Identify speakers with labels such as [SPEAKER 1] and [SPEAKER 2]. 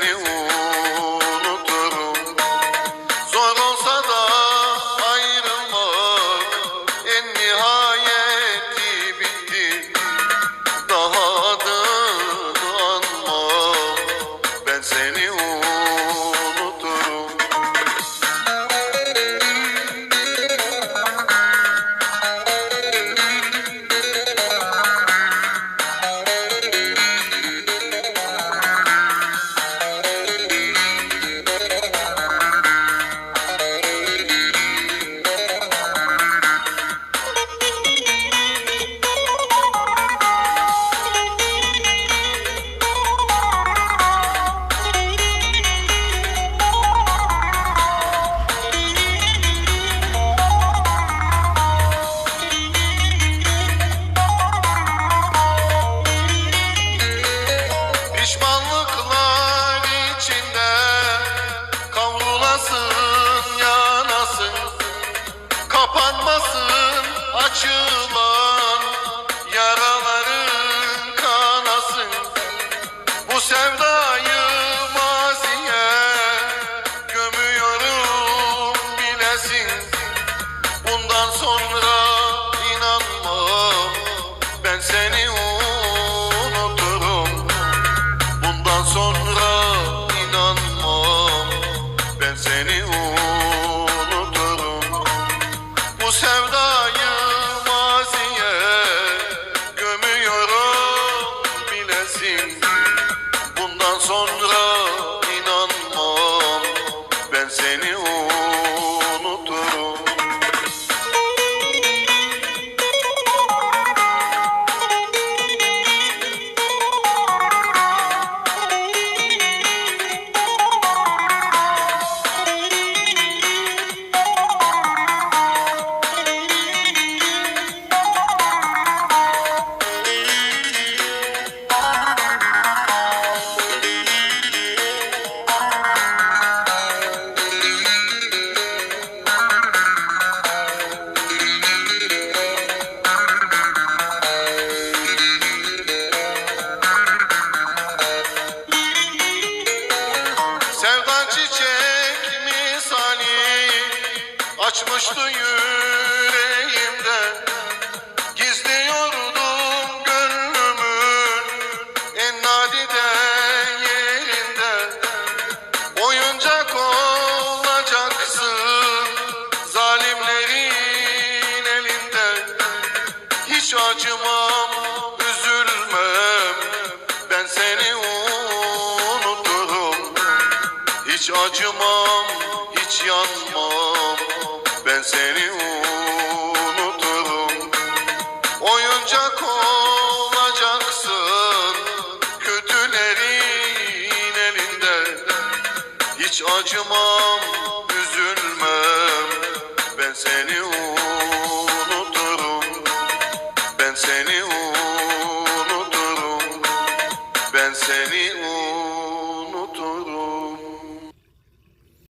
[SPEAKER 1] ನೆನೆವೋ Açmıştı yüreğimde Gizliyordum gönlümün En nadide yerinde Oyuncak olacaksın Zalimlerin elinde. Hiç acımam, üzülmem Ben seni unuturum. Hiç acımam, hiç yanmam seni unuturum. Oyuncak olacaksın kötülerin elinde. Hiç acımam üzülmem ben seni unuturum. Ben seni unuturum Ben seni